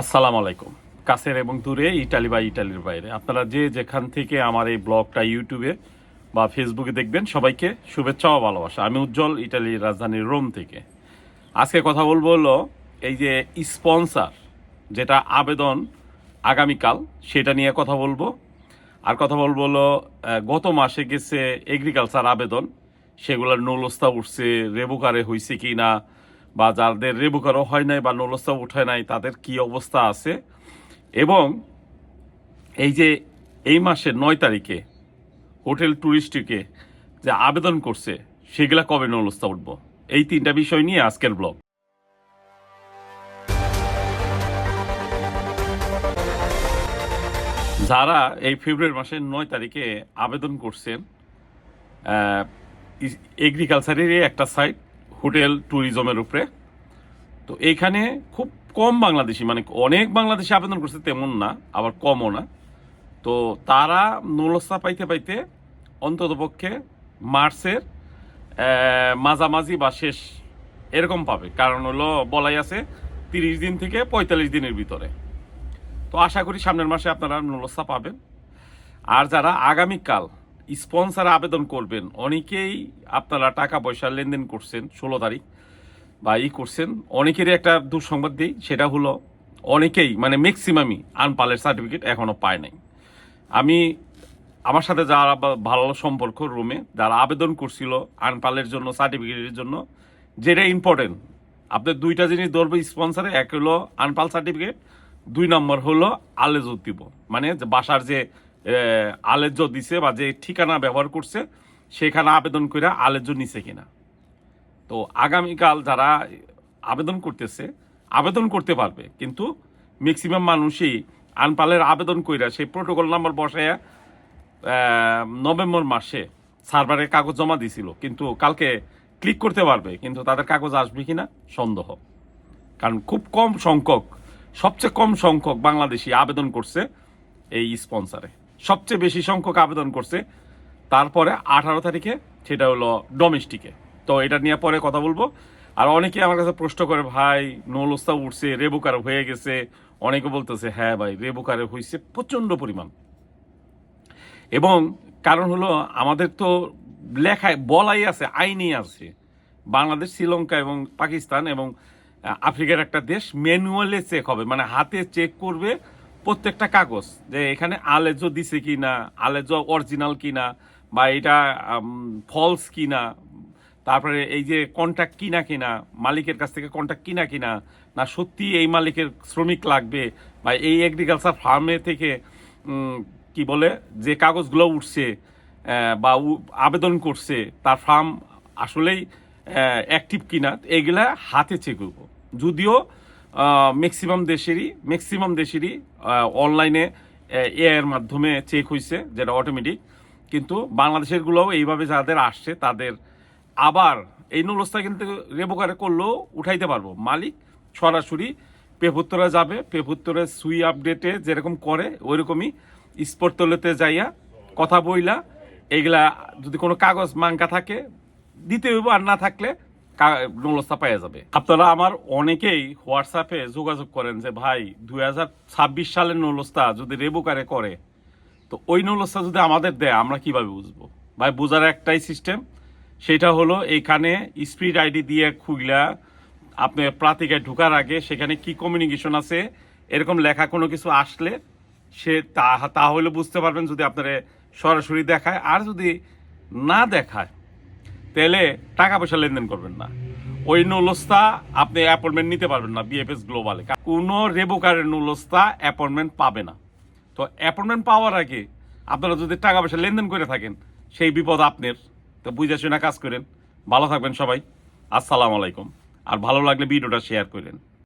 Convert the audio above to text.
আসসালামু আলাইকুম। কাছের এবং দূরে, ইটালি বা ইটালির বাইরে। আপনারা যে যেখান থেকে আমার এই ব্লগটা ইউটিউবে বা ফেসবুকে দেখবেন, সবাইকে শুভেচ্ছা ও ভালোবাসা। আমি উজ্জ্বল, ইটালির রাজধানী রোম থেকে। আজকে কথা বলব হলো এই যে স্পন্সার, যেটা আবেদন আগামীকাল, সেটা নিয়ে কথা বলব। আর কথা বলব হলো গত মাসে গেছে এগ্রিকালচার আবেদন। সেগুলোর নৌলস্তা উঠছে রেবুকারে হয়েছে কি না বা যাদের রেবুকারও হয় নাই বা নৌলস্তা উঠে নাই, তাদের কি অবস্থা আছে? এবং এই যে এই মাসের নয় তারিখে হোটেল ট্যুরিস্টকে যে আবেদন করছে, সেগুলা কবে নৌলস্তা উঠব? এই তিনটা বিষয় নিয়ে আজকের ব্লগ। যারা এই ফেব্রুয়ারি মাসের নয় তারিখে আবেদন করছেন এগ্রিকালচারেরই একটা সাইট হোটেল ট্যুরিজমের উপরে। তো এইখানে খুব কম বাংলাদেশি মানে অনেক বাংলাদেশি আবেদন করছে তেমন না, আবার কমও না। তো তারা নলস্তা পাইতে পাইতে অন্ততপক্ষে মার্চের মাঝামাঝি বা শেষ এরকম পাবে। কারণ হলো বলাই আছে তিরিশ দিন থেকে পঁয়তাল্লিশ দিনের ভিতরে। তো আশা করি সামনের মাসে আপনারা নলস্তা পাবেন। আর যারা আগামীকাল স্পন্সার আবেদন করবেন। অনেকেই আপনারা টাকা পয়সা লেনদেন করছেন, ষোলো তারিখ, বা ই করছেন। অনেকেরই একটা দুঃসংবাদ দিই, সেটা হলো অনেকেই মানে ম্যাক্সিমামই আনপালের সার্টিফিকেট এখনও পায় নাই। আমি আমার সাথে যারা ভালো সম্পর্ক রুমে যারা আবেদন করছিল আনপালের জন্য সার্টিফিকেটের জন্য, যেটা ইম্পর্টেন্ট আপনার দুইটা জিনিস ধরবে স্পন্সারে এক হলো আনপাল সার্টিফিকেট দুই নম্বর হলো আলেজ দিব। মানে বাসার যে আলেজ দিছে বা যে ঠিকানা ব্যবহার করছে, সেখানে আবেদন করে আলেজ নিছে কিনা। তো আগামীকাল যারা আবেদন করতেছে, আবেদন করতে পারবে, কিন্তু ম্যাক্সিমাম মানুষই আনপালের আবেদন কইরা সেই প্রোটোকল নাম্বার বসায়া নভেম্বর মাসে সার্ভারে কাগজ জমা দিছিল, কিন্তু কালকে ক্লিক করতে পারবে, কিন্তু তাদের কাগজ আসবে কিনা সন্দেহ। কারণ খুব কম সংখ্যক, সবচেয়ে কম সংখ্যক বাংলাদেশি আবেদন করছে এই স্পন্সারে সবচেয়ে বেশি সংখ্যক আবেদন করছে, তারপরে আঠারো তারিখে সেটা হলো ডোমেস্টিকে তো এটা নিয়ে পরে কথা বলব। আর অনেকে আমার কাছে প্রশ্ন করে, ভাই, নৌলস্তা উঠছে, রেবুকার হয়ে গেছে। অনেকে বলতেছে হ্যাঁ ভাই, রেবুকারে হয়েছে প্রচণ্ড পরিমাণ। এবং কারণ হলো, আমাদের তো লেখায়, বলাই আছে, আইনই আছে, বাংলাদেশ, শ্রীলঙ্কা এবং পাকিস্তান এবং আফ্রিকার একটা দেশ, ম্যানুয়ালে চেক হবে। মানে হাতে চেক করবে প্রত্যেকটা কাগজ যে এখানে আলেজো দিছে কি না আলেজো অরিজিনাল কি না বা এটা ফলস কি না তারপরে এই যে কন্ট্রাক্ট কিনা কিনা, মালিকের কাছ থেকে কন্ট্রাক্ট কিনা কিনা, না সত্যি এই মালিকের শ্রমিক লাগবে, বা এই এগ্রিকালচার ফার্মে থেকে কি বলে, যে কাগজগুলো উঠছে বা আবেদন করছে, তার ফার্ম আসলেই অ্যাক্টিভ কিনা, এগুলা হাতে চেক যদিও ম্যাক্সিমাম দেশেরই ম্যাক্সিমাম দেশেরই অনলাইনে এ এর মাধ্যমে চেক হয়েছে যেটা অটোমেটিক কিন্তু বাংলাদেশেরগুলোও এইভাবে যাদের আসছে, তাদের আবার এই নুলস্তা কিন্তু রেবোকারে করলেও উঠাইতে পারব। মালিক সরাসরি পেপুত্তরা যাবে পেপুত্তরের সুই আপডেটে যেরকম করে, ওইরকমই স্পোর্টতলেতে যাইয়া কথা বইলা, এগুলা যদি কোনো কাগজ মাঙ্কা থাকে, দিতে হইব আর না থাকলে নলস্তা পাওয়া যাবে। আপনারা আমার অনেকেই হোয়াটসঅ্যাপে যোগাযোগ করেন যে, ভাই দু ছাব্বিশ সালের নলস্তা যদি রেবোকারে করে তো ওই নলস্তা যদি আমাদের দেয়, আমরা কীভাবে বুঝব? ভাই, বোঝার একটাই সিস্টেম, সেটা হলো এইখানে স্পিড আইডি দিয়ে খুইলা আপনি প্রাতিকায় ঢোকার আগে সেখানে কি কমিউনিকেশন আছে, এরকম লেখা কোনো কিছু আসলে সে তা তাহলে বুঝতে পারবেন যদি আপনারা সরাসরি দেখায়। আর যদি না দেখায় তাহলে টাকা পয়সা লেনদেন করবেন না। ওই নুলস্তা আপনি অ্যাপয়েন্টমেন্ট নিতে পারবেন না বিএফএস গ্লোবালে কোনো রেবোকারের নুলস্তা অ্যাপয়েন্টমেন্ট পাবে না। তো অ্যাপয়েন্টমেন্ট পাওয়ার আগে আপনারা যদি টাকা পয়সা লেনদেন করে থাকেন, সেই বিপদ আপনার। তো বুঝে শুনে কাজ করেন। ভালো থাকবেন সবাই। আসসালামু আলাইকুম। আর ভালো লাগলে ভিডিওটা শেয়ার করেন।